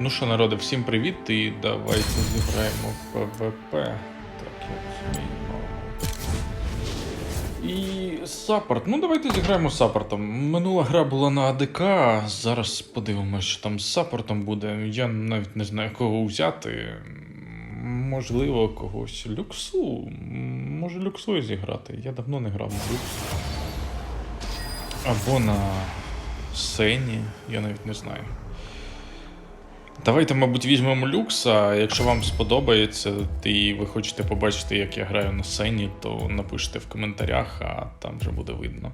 Ну що, народи, всім привіт і давайте зіграємо ПВП. Так, я розумію. І саппорт. Ну, давайте зіграємо саппортом. Минула гра була на АДК, зараз подивимося, що там з саппортом буде. Я навіть не знаю, кого взяти. Можливо, когось люксу. Може люксою зіграти. Я давно не грав на люкс. Або на сцені, я навіть не знаю. Давайте, мабуть, візьмемо люкса. Якщо вам сподобається, і ви хочете побачити, як я граю на сцені, то напишіть в коментарях, а там вже буде видно.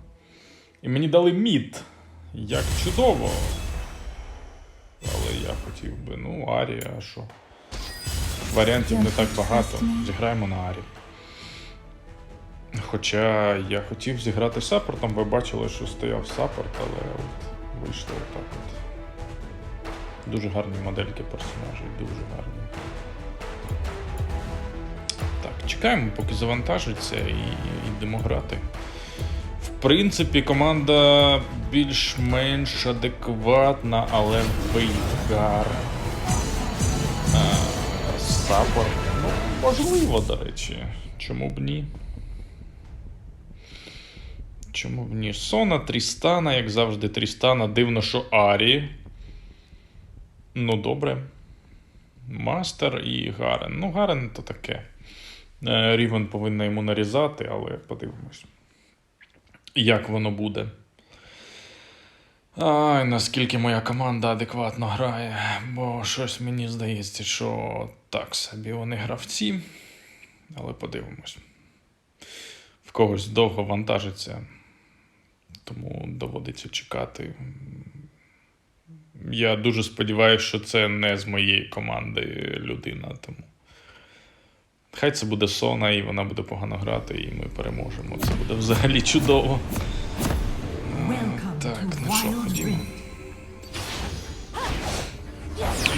І мені дали мід. Як чудово. Але я хотів би, ну, Арі, а що? Варіантів не так багато. Зіграємо на Арі. Хоча я хотів зіграти саппортом, ви бачили, що стояв саппорт, але от вийшло отак от. Дуже гарні модельки персонажей, дуже гарні. Так, чекаємо, поки завантажиться, і йдемо грати. В принципі, команда більш-менш адекватна, але Вейгар. Саппорт. Ну, можливо, до речі. Чому б ні? Чому б ні? Сона, Трістана, як завжди, Трістана. Дивно, що Арі. Ну, добре. Мастер і Гарен. Ну, Гарен то таке. Е, Рівен повинна йому нарізати, але подивимось. Як воно буде. Ай, наскільки моя команда адекватно грає, бо щось мені здається, що так собі вони гравці. Але подивимось. В когось довго вантажиться, тому доводиться чекати. Я дуже сподіваюся, що це не з моєї команди людина. Тому. Хай це буде Сона, і вона буде погано грати, і ми переможемо. Це буде взагалі чудово. Так, ну що, ходімо.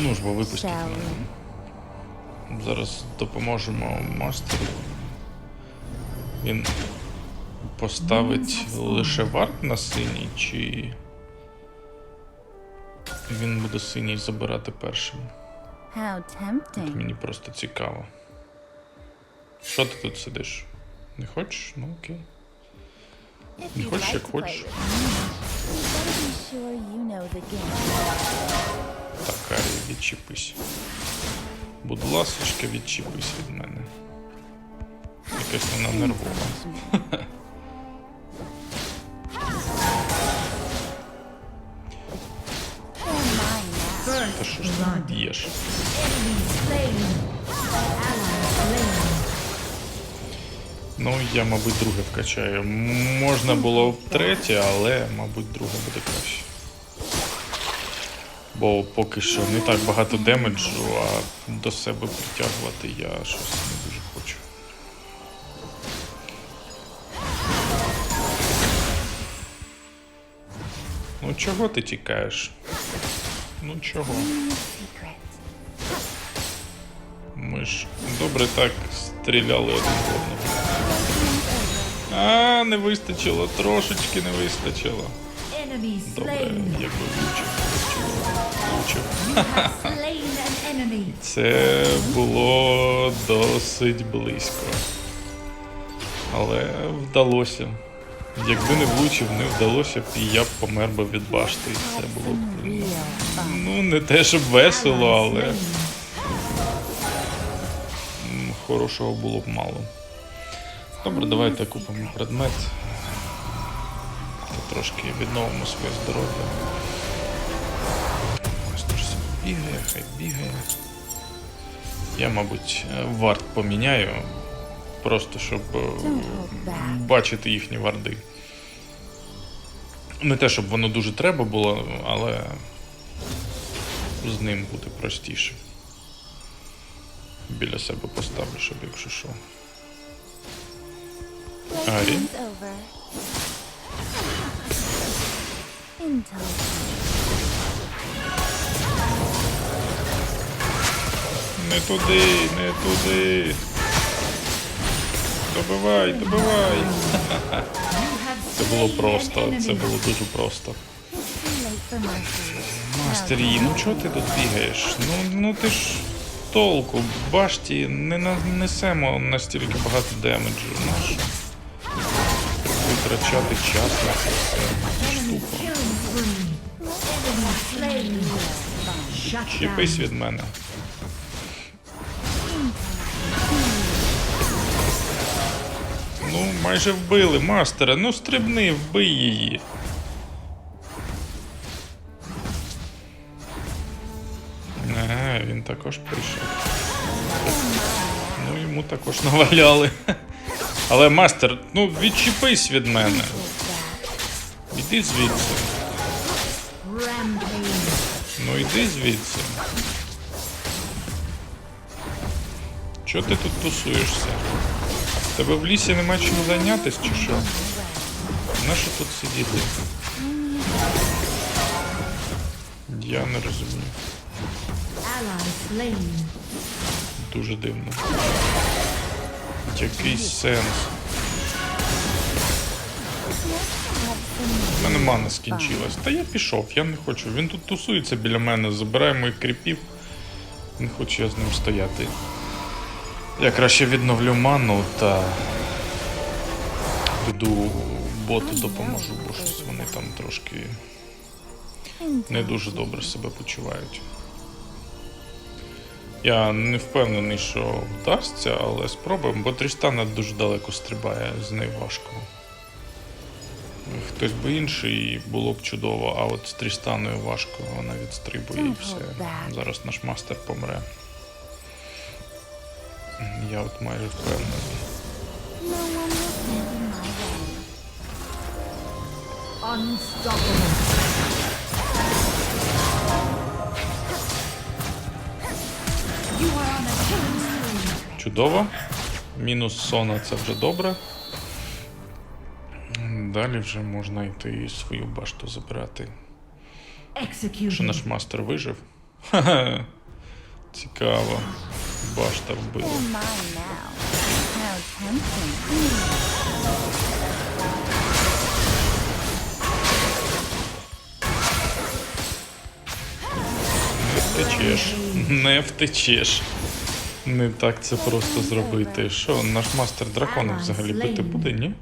Ну ж бо випустіть мене. Зараз допоможемо мастеру. Він поставить лише варт на синій, чи він буде синій забирати першим. How tempting. Мені просто цікаво. Що ти тут сидиш? Не хочеш? Ну окей. Не хочеш, як хочеш. Так, Арі, відчепись. Будь ласочка, відчепись від мене. Якась вона нервова. Та що ж ти б'єш? Ну, я, мабуть, друге вкачаю. Можна було б третє, але, мабуть, друге буде краще. Бо поки що не так багато демеджу, а до себе притягувати я щось не дуже хочу. Ну чого ти тікаєш? Ну чого? Ми ж добре так стріляли один в одного. А, не вистачило, трошечки не вистачило. Добре, якби влучив. Це було досить близько. Але вдалося. Якби не влучив, не вдалося б, і я б помер би від башти. І це було б ну, ну не те, щоб весело, але хорошого було б мало. Добре, давайте купимо предмет. Та Трошки відновимо своє здоров'я. Майстер собі бігає, хай бігає. Я, мабуть, варт поміняю. Просто щоб е, бачити їхні варди. Не те, щоб воно дуже треба було, але з ним буде простіше. Біля себе поставлю, щоб якщо що. Арі. Не туди, не туди. Добивай, добивай. Це було просто, це було дуже просто. Мастер ну чого ти тут бігаєш? Ну, ну ти ж толку, башті не на- несемо настільки багато демеджу. Наш витрачати час на це все. Штука. Чіпись від мене. Ну, майже вбили, мастере. Ну стрибни, вбий її. Ага, він також прийшов. Ну, йому також наваляли. Але мастер, ну відчепись від мене. Іди звідси. Ну йди звідси. Чого ти тут тусуєшся? Тебе в лісі нема чим зайнятися чи що? Нащо тут сидіти? Я не розумію. Дуже дивно. Якийсь сенс. У мене мана скінчилась. Та я пішов, я не хочу. Він тут тусується біля мене, забирає моїх кріпів. Не хочу я з ним стояти. Я краще відновлю ману та піду боту допоможу, бо щось вони там трошки не дуже добре себе почувають. Я не впевнений, що вдасться, але спробуємо, бо Трістана дуже далеко стрибає, з нею важко. Хтось би інший було б чудово, а от з Трістаною важко, вона відстрибує і все. Зараз наш мастер помре. Я от майже впевнений. Чудово. Мінус сона це вже добре. Далі вже можна йти свою башту забирати. Що наш мастер вижив? Ха-ха. Цікаво. Башта вбила. Tempting. Не втечеш. Не втечеш. Не так це просто зробити. Що, наш мастер дракона взагалі бити буде, ні?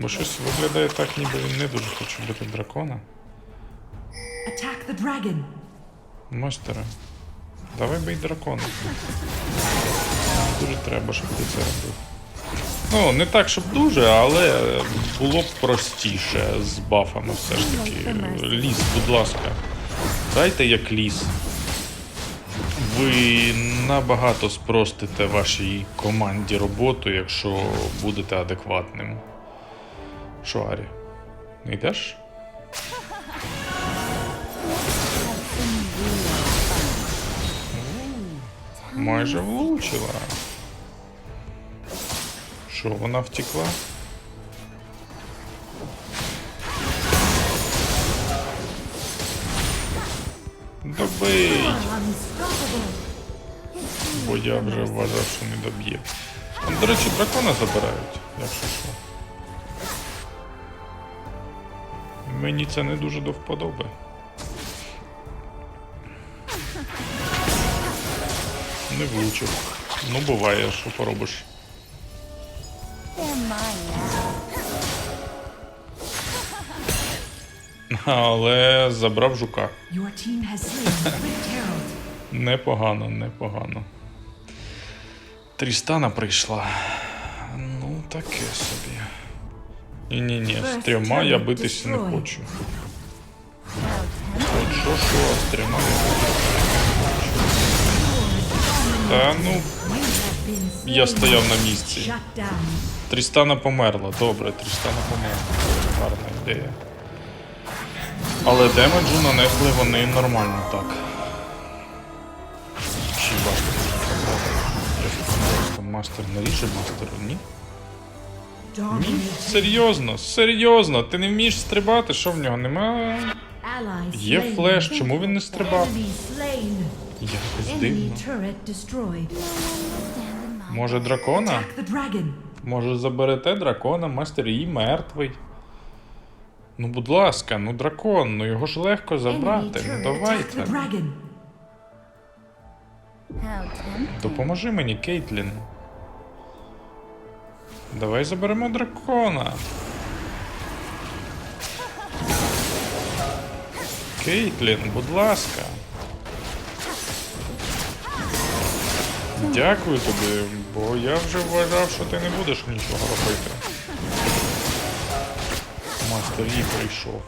Бо щось виглядає так, ніби він не дуже хоче бити дракона. Мастере, давай бий дракона. Дуже треба, щоб ти це робив. Ну, не так, щоб дуже, але було б простіше з бафами все ж таки. Ліс, будь ласка. Дайте як ліс. Ви набагато спростите вашій команді роботу, якщо будете адекватним. Що, Арі? Не йдеш? Майже влучила. Що, вона втекла? Добий! Бо я вже вважав, що не доб'є. До речі, дракона забирають, якщо що. Мені це не дуже до вподоби. Не влучив. Ну, буває, що поробиш. Але забрав жука. Непогано, непогано. Трістана прийшла. Ну, таке собі. Ні-ні-ні, з трьома я битись не хочу. От що що, з трьома я битись не хочу. Та ну, been slain. я стояв на місці. Трістана померла. Добре, Трістана померла. Гарна ідея. Але демеджу нанесли вони нормально так. Й важко. Просто мастер наріже мастеру, ні? Ні? Серйозно, серйозно, ти не вмієш стрибати, що в нього нема? Є флеш, чому він не стрибав? Якось дивно. Може дракона? Attack the dragon. Може заберете дракона, мастер її мертвий. Ну, будь ласка, ну дракон, ну його ж легко забрати. Ну давайте. Допоможи мені, Кейтлін. Давай заберемо дракона. Кейтлін, будь ласка. Дякую тобі, бо я вже вважав, що ти не будеш нічого робити. Мастер Yi прийшов.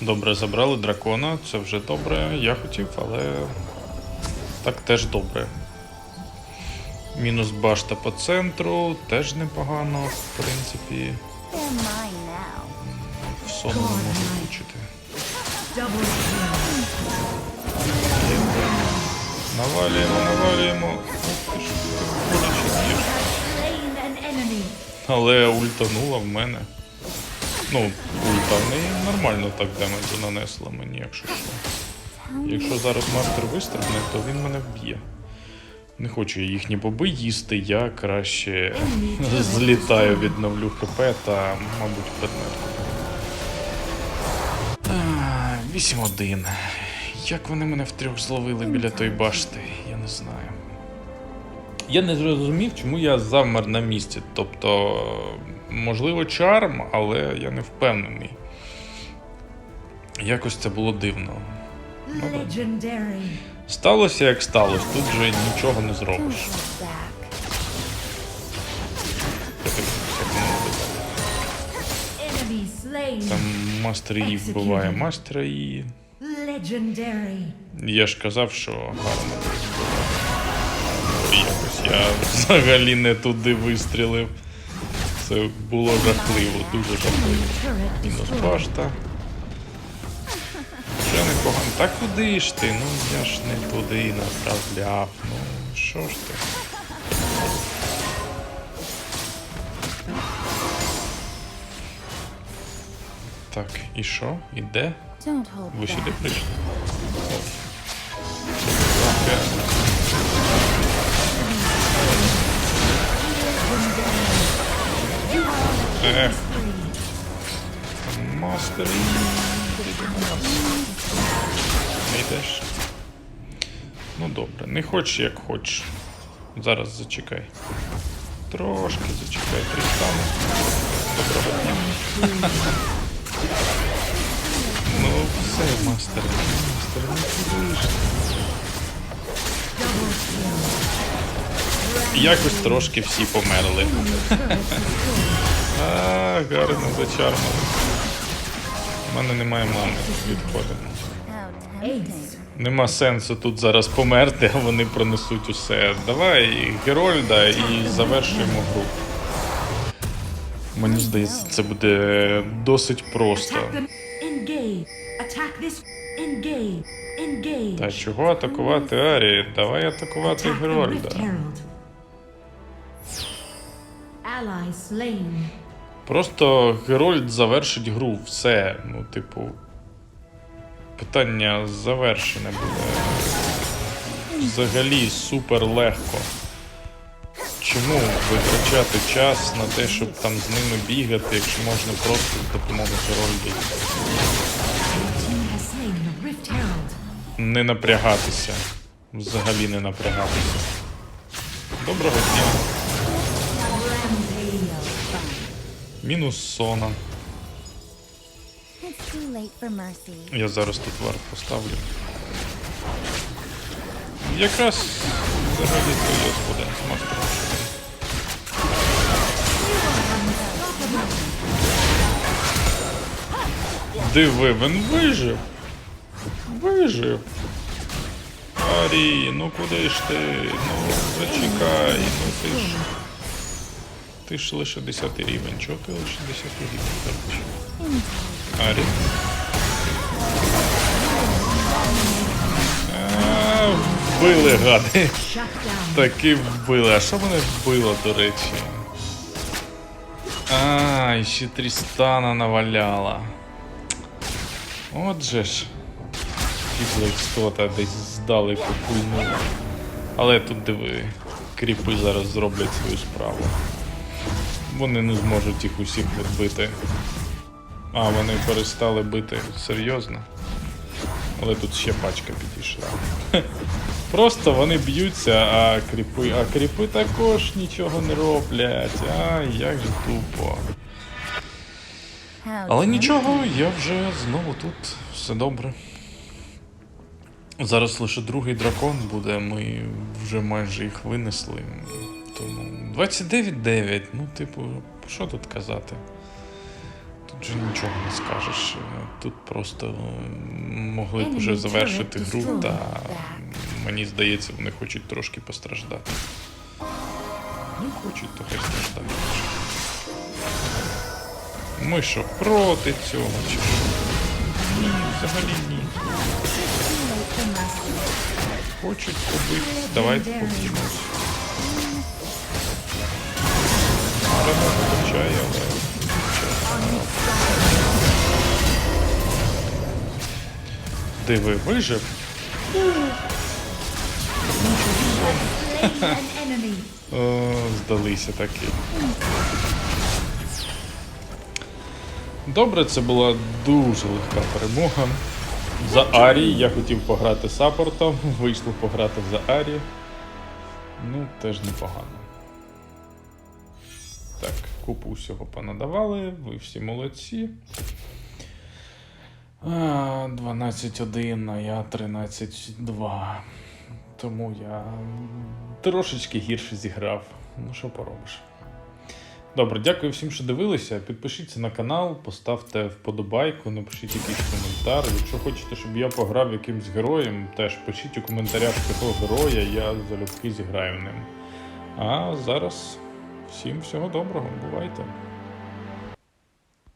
Добре, забрали дракона, це вже добре. Я хотів, але так теж добре. Мінус башта по центру, теж непогано, в принципі. Сону не можу влучити. Навалюємо, навалюємо. Але ультанула в мене. Ну, ульта в неї нормально так демеджу нанесла мені, якщо що. Якщо зараз мастер вистрибне, то він мене вб'є. Не хочу я їхні боби їсти, я краще злітаю, відновлю ХП та, мабуть, предмет. А, 8-1. Як вони мене втрьох зловили біля тої башти, я не знаю. Я не зрозумів, чому я завмер на місці. Тобто, можливо, чарм, але я не впевнений. Якось це було дивно. Legendary. Сталося як сталося, тут же нічого не зробиш. Там мастер її вбиває мастера її. Я ж казав, що гарно. Якось я взагалі не туди вистрілив. Це було жахливо, дуже жахливо. Мінус башта. Та куди ж ти? Ну я ж не туди направляв. Ну що ж ти? Так, і що? Don't hold Ви сюди прийшли? Ех. Мастер. Не йдеш? Ну добре, не хочеш як хочеш. Зараз зачекай. Трошки зачекай, Трістана. Доброго дня. Ну, все, мастер. Мастер, не куди. Якось трошки всі померли. А, гарно зачармали. У мене немає мани, відходимо. Нема сенсу тут зараз померти, а вони пронесуть усе. Давай Герольда і завершуємо гру. Мені здається, це буде досить просто. Та чого атакувати Арі? Давай атакувати Герольда. Просто Герольд завершить гру. Все. Ну, типу. Питання завершене буде. Взагалі супер легко. Чому витрачати час на те, щоб там з ними бігати, якщо можна просто з допомогою Herald. не напрягатися. Взагалі не напрягатися. Доброго дня. Мінус сона. Я зараз тут варт поставлю. Якраз взагалі то є згоден. Диви, він вижив. Вижив. Арі, ну куди ж ти? Ну зачекай, ну ти ж. Ти ж лише 10 рівень. Чого ти лише 10 рівень? Арі. Вбили гади. Таки вбили. А що мене вбило, до речі? А, і ще Трістана наваляла. Отже ж. підла істота десь здалеку пульнула. Але тут диви, кріпи зараз зроблять свою справу. Вони не зможуть їх усіх відбити. А, вони перестали бити серйозно. Але тут ще пачка підійшла. Просто вони б'ються, а кріпи, а кріпи також нічого не роблять. Ай, як же тупо. Але нічого, я вже знову тут, все добре. Зараз лише другий дракон буде, ми вже майже їх винесли. Тому 29-9, ну, типу, що тут казати? Тут нічого не скажеш. Тут просто могли б вже завершити гру, та мені здається, вони хочуть трошки постраждати. Ну, хочуть, то хай страждають. Ми що, проти цього чи що? Ні, взагалі ні. Хочуть побити. Давайте поб'ємось. Рано вибачає, але. Диви, вижив. Здалися таки. Добре, це була дуже легка перемога. За Арі я хотів пограти саппортом, вийшло пограти за Арі. Ну, теж непогано. Так, купу всього понадавали, ви всі молодці. А, 12-1, а я 13-2. Тому я трошечки гірше зіграв. Ну, що поробиш. Добре, дякую всім, що дивилися. Підпишіться на канал, поставте вподобайку, напишіть якийсь коментар. Якщо хочете, щоб я пограв якимсь героєм, теж пишіть у коментарях цього героя, я залюбки зіграю ним. А зараз всім всього доброго, бувайте!